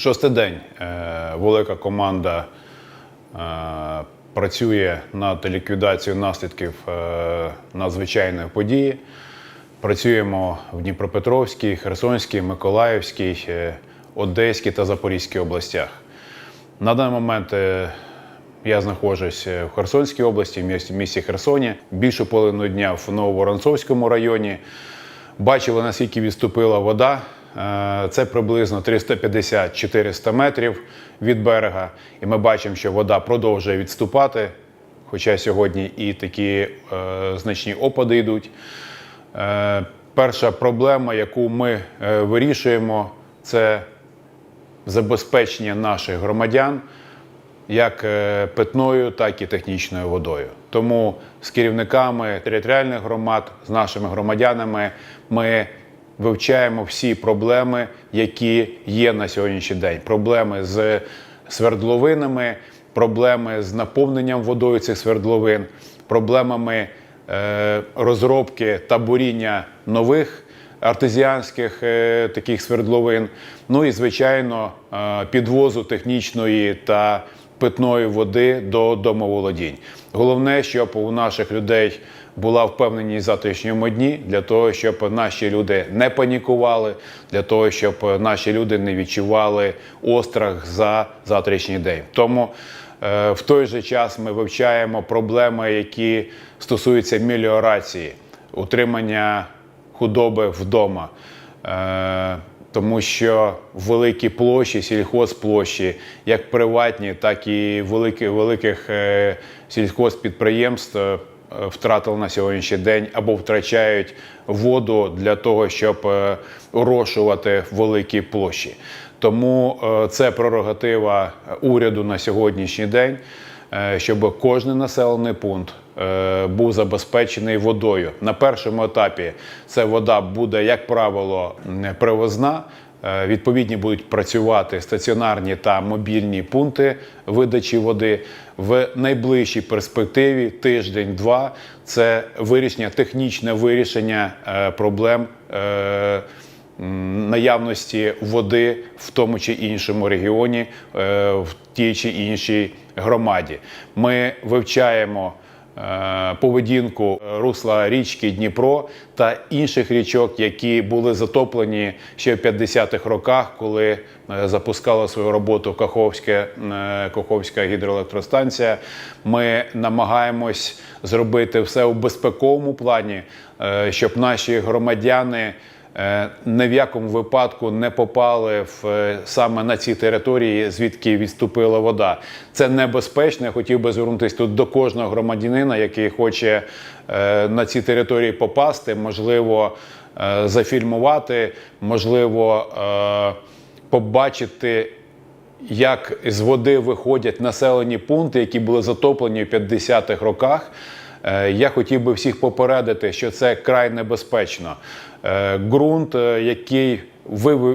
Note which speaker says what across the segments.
Speaker 1: Шостий день е, велика команда е, працює над ліквідацією наслідків е, надзвичайної події. Працюємо в Дніпропетровській, Херсонській, Миколаївській, Одеській та Запорізькій областях. На даний момент я знаходжусь в Херсонській області, в місті Херсоні. Більшу половину дня в Нововоронцовському районі. Бачили, наскільки відступила вода. Е, Це приблизно 350-400 метрів від берега. І ми бачимо, що вода продовжує відступати. Хоча сьогодні і такі е, значні опади йдуть. Е, перша проблема, яку ми е, вирішуємо, це забезпечення наших громадян як е, питною, так і технічною водою. Тому з керівниками територіальних громад, з нашими громадянами ми вивчаємо всі проблеми, які є на сьогоднішній день. Проблеми з свердловинами, проблеми з наповненням водою цих свердловин, проблемами е, розробки та буріння нових артезіанських е, таких свердловин. Ну і звичайно, е, підвозу технічної та питної води до домоволодінь. Головне, щоб у наших людей була впевненість в завтрашньому дні для того, щоб наші люди не панікували, для того, щоб наші люди не відчували острах за завтрашній день. Тому е, в той же час ми вивчаємо проблеми, які стосуються меліорації, утримання худоби вдома. Тому що великі площі, сільхозплощі, як приватні, так і великі, великих е, сільхозпідприємств е, втратили на сьогоднішній день або втрачають воду для того, щоб е, великі площі. Тому це прерогатива уряду на сьогоднішній день, щоб кожен населений пункт був забезпечений водою. На першому етапі це вода буде, як правило, привозна. Е, Відповідні будуть працювати стаціонарні та мобільні пункти видачі води. В найближчій перспективі тиждень-два це вирішення, технічне вирішення е, проблем. е, Наявності води в тому чи іншому регіоні, е, в тій чи іншій громаді. Ми вивчаємо е, поведінку русла річки Дніпро та інших річок, які були затоплені ще в 50-х роках, коли е, запускала свою роботу Каховська, е, Каховська гідроелектростанція. Ми намагаємось зробити все у безпековому плані, е, щоб наші громадяни. Е, Ні в якому випадку не попали в е, саме на ці території, звідки відступила вода. Це небезпечно. Я хотів би звернутися тут до кожного громадянина, який хоче е, на ці території попасти, можливо, е, зафільмувати, можливо, побачити як з води виходять населені пункти, які були затоплені в 50-х роках. Е, Я хотів би всіх попередити, що це край небезпечно. Е, Ґрунт, е, який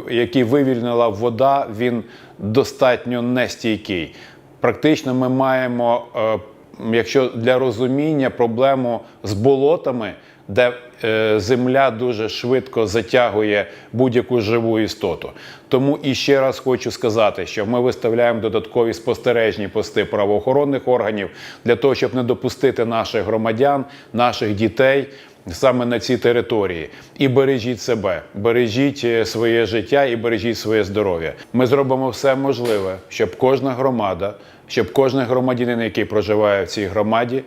Speaker 1: який вивільнила вода, він достатньо нестійкий. Практично ми маємо, якщо для розуміння, проблему з болотами, де е, земля дуже швидко затягує будь-яку живу істоту. Тому і ще раз хочу сказати, що ми виставляємо додаткові спостережні пости правоохоронних органів для того, щоб не допустити наших громадян, наших дітей. Саме на цій території і бережіть себе, бережіть е, своє життя і бережіть своє здоров'я. Ми зробимо все можливе, щоб кожна громада, щоб кожен громадянин, який проживає в цій громаді,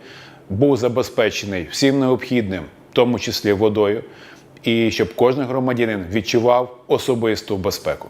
Speaker 1: був забезпечений всім необхідним, тому числі водою, і щоб кожен громадянин відчував особисту безпеку.